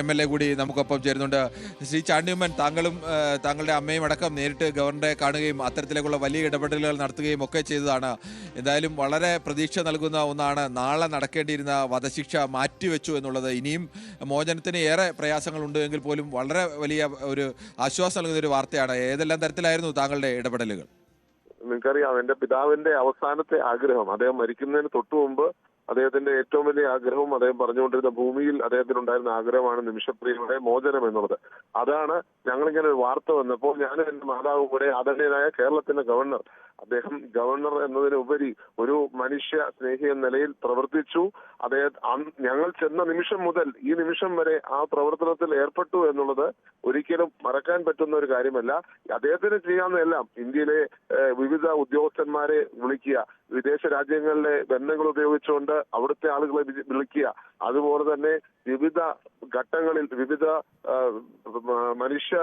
M L A കൂടി നമുക്കൊപ്പം ചേരുന്നുണ്ട്. ശ്രീ ചാണ്ടിയമ്മൻ താങ്കളും താങ്കളുടെ അമ്മയും അടക്കം നേരിട്ട് ഗവർണറെ കാണുകയും അത്തരത്തിലേക്കുള്ള വലിയ ഇടപെടലുകൾ നടത്തുകയും ഒക്കെ ചെയ്തതാണ്. എന്തായാലും വളരെ പ്രതീക്ഷ നൽകുന്ന ഒന്നാണ് നാളെ നടക്കേണ്ടിയിരുന്ന വധശിക്ഷ മാറ്റിവെച്ചു എന്നുള്ളത്. ഇനിയും മോചനത്തിന് ഏറെ പ്രയാസങ്ങളുണ്ട് എങ്കിൽ പോലും വളരെ വലിയ ഒരു ആശ്വാസം നൽകുന്ന ഒരു വാർത്തയാണ്. ഏതെല്ലാം തരത്തിലായിരുന്നു താങ്കളുടെ ഇടപെടലുകൾ? നിങ്ങൾക്കറിയാം എന്റെ പിതാവിന്റെ അവസാനത്തെ ആഗ്രഹം അദ്ദേഹം മരിക്കുന്നതിന് തൊട്ടു മുമ്പ് അദ്ദേഹത്തിന്റെ ഏറ്റവും വലിയ ആഗ്രഹവും അദ്ദേഹം പറഞ്ഞുകൊണ്ടിരുന്ന ഭൂമിയിൽ അദ്ദേഹത്തിന് ഉണ്ടായിരുന്ന ആഗ്രഹമാണ് നിമിഷപ്രിയയുടെ മോചനം എന്നുള്ളത്. അതാണ് ഞങ്ങളിങ്ങനെ ഒരു വാർത്ത വന്നപ്പോൾ ഞാൻ എന്റെ മാതാവ് കൂടെ ആദരണീയനായ കേരളത്തിന്റെ ഗവർണർ. അദ്ദേഹം ഗവർണർ എന്നതിനുപരി ഒരു മനുഷ്യ സ്നേഹി എന്ന നിലയിൽ പ്രവർത്തിച്ചു. അദ്ദേഹം ഞങ്ങൾ ചെന്ന നിമിഷം മുതൽ ഈ നിമിഷം വരെ ആ പ്രവർത്തനത്തിൽ ഏർപ്പെട്ടു എന്നുള്ളത് ഒരിക്കലും മറക്കാൻ പറ്റുന്ന ഒരു കാര്യമല്ല. അദ്ദേഹത്തിന് ചെയ്യാവുന്ന എല്ലാം ഇന്ത്യയിലെ വിവിധ ഉദ്യോഗസ്ഥന്മാരെ വിളിക്കുക വിദേശ രാജ്യങ്ങളിലെ ബന്ധങ്ങൾ ഉപയോഗിച്ചുകൊണ്ട് അവിടുത്തെ ആളുകളെ വിളിക്കുക. അതുപോലെ തന്നെ വിവിധ ഘട്ടങ്ങളിൽ വിവിധ മനുഷ്യ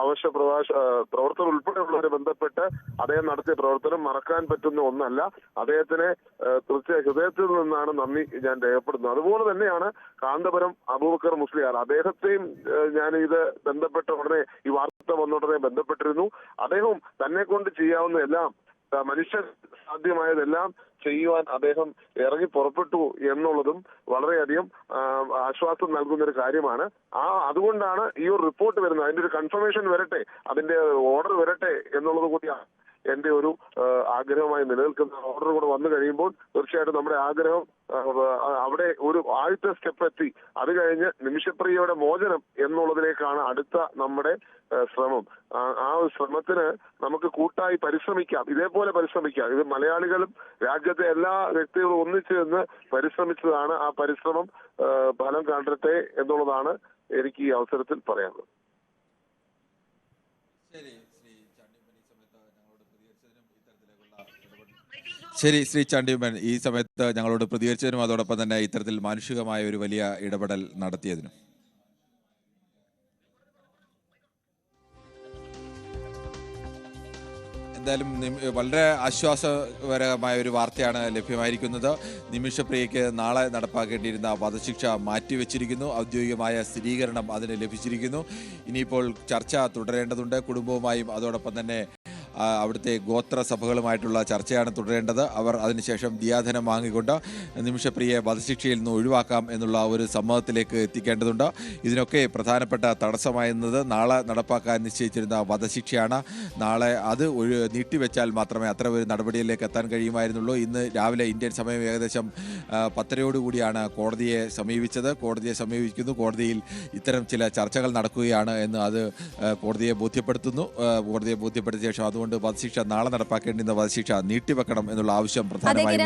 അവശ്യ പ്രവാസ പ്രവർത്തനം ഉൾപ്പെടെയുള്ളവരെ ബന്ധപ്പെട്ട് അദ്ദേഹം നടത്തിയ പ്രവർത്തനം മറക്കാൻ പറ്റുന്ന ഒന്നല്ല. അദ്ദേഹത്തിന് തീർച്ചയായും ഹൃദയത്തിൽ നിന്നാണ് നന്ദി ഞാൻ രേഖപ്പെടുന്നത് അതുപോലെ തന്നെയാണ് കാന്തപുരം അബൂബക്കർ മുസ്ലിയാർ. അദ്ദേഹത്തെയും ഞാൻ ഇത് ബന്ധപ്പെട്ട ഉടനെ ഈ വാർത്ത വന്ന ഉടനെ ബന്ധപ്പെട്ടിരുന്നു. അദ്ദേഹം തന്നെ കൊണ്ട് ചെയ്യാവുന്ന എല്ലാം മനുഷ്യ സാധ്യമായതെല്ലാം ചെയ്യുവാൻ അദ്ദേഹം ഇറങ്ങി പുറപ്പെട്ടു എന്നുള്ളതും വളരെയധികം ആശ്വാസം നൽകുന്ന ഒരു കാര്യമാണ്. ആ അതുകൊണ്ടാണ് ഈ ഒരു റിപ്പോർട്ട് വരുന്നത്. അതിന്റെ ഒരു കൺഫർമേഷൻ വരട്ടെ അതിന്റെ ഓർഡർ വരട്ടെ എന്നുള്ളത് കൂടിയാണ്. എന്റെ ഒരു ആഗ്രഹമായി നിലനിൽക്കുന്ന ഓർഡർ കൂടെ വന്നു കഴിയുമ്പോൾ തീർച്ചയായിട്ടും നമ്മുടെ ആഗ്രഹം അവിടെ ഒരു ആദ്യത്തെ സ്റ്റെപ്പ് എത്തി. അത് കഴിഞ്ഞ് നിമിഷപ്രിയയുടെ മോചനം എന്നുള്ളതിലേക്കാണ് അടുത്ത നമ്മുടെ ശ്രമം. ആ ഒരു ശ്രമത്തിന് നമുക്ക് കൂട്ടായി പരിശ്രമിക്കാം. ഇതേപോലെ പരിശ്രമിക്കാം. ഇത് മലയാളികളും രാജ്യത്തെ എല്ലാ വ്യക്തികളും ഒന്നിച്ചു നിന്ന് പരിശ്രമിച്ചതാണ് ആ പരിശ്രമം ഫലം കണ്ടെത്തെ എന്നുള്ളതാണ് എനിക്ക് ഈ അവസരത്തിൽ പറയാനുള്ളത്. ശരി. ശ്രീ ചാണ്ടിയമ്മൻ ഈ സമയത്ത് ഞങ്ങളോട് പ്രതികരിച്ചതിനും അതോടൊപ്പം തന്നെ ഇത്തരത്തിൽ മാനുഷികമായ ഒരു വലിയ ഇടപെടൽ നടത്തിയതിനും. എന്തായാലും വളരെ ആശ്വാസകരമായ ഒരു വാർത്തയാണ് ലഭ്യമായിരിക്കുന്നത്. നിമിഷപ്രിയയ്ക്ക് നാളെ നടപ്പാക്കേണ്ടിയിരുന്ന വധശിക്ഷ മാറ്റിവെച്ചിരിക്കുന്നു. ഔദ്യോഗികമായ സ്ഥിരീകരണം അതിന് ലഭിച്ചിരിക്കുന്നു. ഇനിയിപ്പോൾ ചർച്ച തുടരേണ്ടതുണ്ട്. കുടുംബവുമായും അതോടൊപ്പം തന്നെ അവിടുത്തെ ഗോത്ര സഭകളുമായിട്ടുള്ള ചർച്ചയാണ് തുടരേണ്ടത്. അവർ അതിനുശേഷം ദിയാധനം വാങ്ങിക്കൊണ്ട് നിമിഷപ്രിയെ വധശിക്ഷയിൽ നിന്ന് ഒഴിവാക്കാം എന്നുള്ള ഒരു സമ്മതത്തിലേക്ക് എത്തിക്കേണ്ടതുണ്ട്. ഇതിനൊക്കെ പ്രധാനപ്പെട്ട തടസ്സമായിരുന്നത് നാളെ നടപ്പാക്കാൻ നിശ്ചയിച്ചിരുന്ന വധശിക്ഷയാണ്. നാളെ അത് ഒഴി നീട്ടിവെച്ചാൽ മാത്രമേ അത്ര ഒരു നടപടിയിലേക്ക് എത്താൻ കഴിയുമായിരുന്നുള്ളൂ. ഇന്ന് രാവിലെ ഇന്ത്യൻ സമയം ഏകദേശം പത്തരയോടുകൂടിയാണ് കോടതിയെ സമീപിച്ചത്. കോടതിയെ സമീപിക്കുന്നു. കോടതിയിൽ ഇത്തരം ചില ചർച്ചകൾ നടക്കുകയാണ് എന്ന് അത് കോടതിയെ ബോധ്യപ്പെടുത്തുന്നു. കോടതിയെ ബോധ്യപ്പെടുത്തിയ ശേഷം അതുകൊണ്ട് വധശിക്ഷ നാളെ നടപ്പാക്കേണ്ടുന്ന വധശിക്ഷ നീട്ടിവെക്കണം എന്നുള്ള ആവശ്യം പ്രധാനമായി